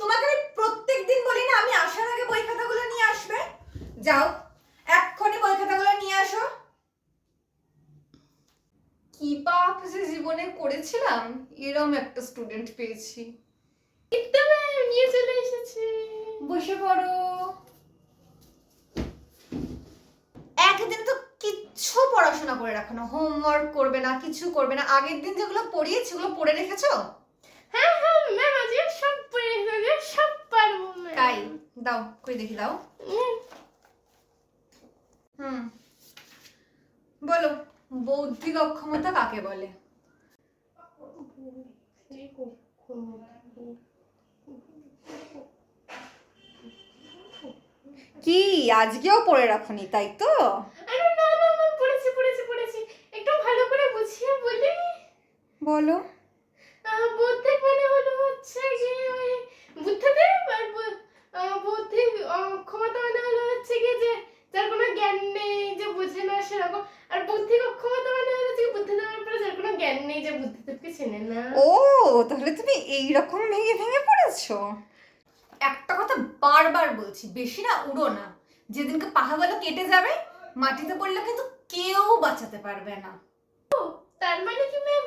তোমাকে আমি প্রত্যেক দিন বলি না আমি আসার আগে বই খাতাগুলো নিয়ে আসবে। যাও এক্ষণে বই খাতাগুলো নিয়ে আসো। কি পাপ যে জীবনে করেছিলাম এরম একটা স্টুডেন্ট পেয়েছি। নিয়ে চলে এসেছি। বসে পড়ো। একদিন তো কিচ্ছু পড়াশোনা করে রাখো না হোমওয়ার্ক করবে না কিছু করবে না। আগের দিন যেগুলো পড়িয়েছি ওগুলো পড়ে রেখেছো? হ্যাঁ হ্যাঁ ম্যাম আজকে তাই দাও কই দেখি দাও হুম, হুম বলো বৌদ্ধিক অক্ষমতা কাকে বলে কি আজকেও পড়ে রাখনি তাই তো? আরে না না ম্যাম পড়েছি পড়েছি পড়েছি। একটু ভালো করে বুঝিয়ে বলি। বলো। বৌদ্ধিক মানে হলো হচ্ছে গিয়ে ওই বুদ্ধিদেব আর বু- আহ, বৌদ্ধিক আহ, ক্ষমতা মানে হলো হচ্ছে গিয়ে যে যার কোনো জ্ঞান নেই যে বোঝে না সেরকম। আর বুদ্ধিক অক্ষমতা মানে হলো হচ্ছে কি বুদ্ধিদেবের পরে যার কোনো জ্ঞান নেই যে বুদ্ধিদেবকে চেনে না। ও তাহলে তুমি এই রকম ভেঙে ভেঙে পড়েছো। একটা কথা বারবার বলছি বেশি না উড়ো না। যেদিনকে পাহাগুলো কেটে যাবে মাটিতে পড়লে কিন্তু কেউ বাঁচাতে পারবে না। তার মানে কি ম্যাম